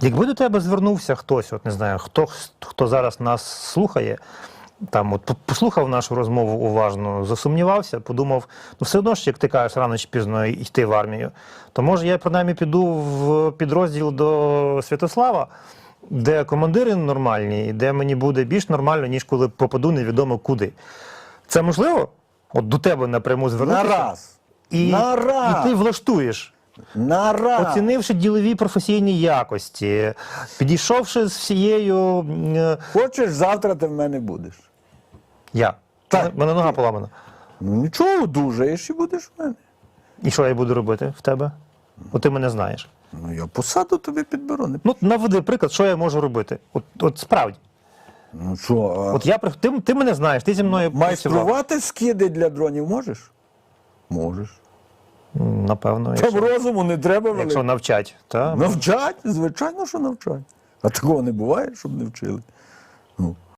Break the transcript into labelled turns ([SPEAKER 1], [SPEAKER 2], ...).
[SPEAKER 1] Якби до тебе звернувся хтось, от не знаю, хто, хто зараз нас слухає, там от послухав нашу розмову уважно, засумнівався, подумав, ну все одно ж, як ти кажеш, рано чи пізно йти в армію, то може я принаймні піду в підрозділ до Святослава, де командири нормальні, і де мені буде більш нормально, ніж коли попаду невідомо куди. Це можливо? От до тебе напряму звернутися?
[SPEAKER 2] Нараз.
[SPEAKER 1] І,
[SPEAKER 2] Нараз.
[SPEAKER 1] і ти влаштуєш.
[SPEAKER 2] Нараз.
[SPEAKER 1] Оцінивши ділові професійні якості, підійшовши з всією. е,
[SPEAKER 2] Хочеш, завтра ти в мене будеш.
[SPEAKER 1] Я.
[SPEAKER 2] Так.
[SPEAKER 1] Мене- Мене нога поламана.
[SPEAKER 2] Ну нічого, одужаєш і будеш в мене.
[SPEAKER 1] І що я буду робити в тебе? От ти мене знаєш.
[SPEAKER 2] Ну я посаду тобі підберу. Не...
[SPEAKER 1] Ну, наведи приклад, що я можу робити. От, от справді.
[SPEAKER 2] Ну що, а
[SPEAKER 1] От я при- ти, ти мене знаєш, ти зі мною працював.
[SPEAKER 2] майструвати скиди для дронів можеш? Можеш.
[SPEAKER 1] Напевно,
[SPEAKER 2] Там
[SPEAKER 1] якщо,
[SPEAKER 2] розуму не треба
[SPEAKER 1] якщо
[SPEAKER 2] великого.
[SPEAKER 1] навчать. Та?
[SPEAKER 2] Навчать, звичайно, що навчать. А такого не буває, щоб не вчили. Ну.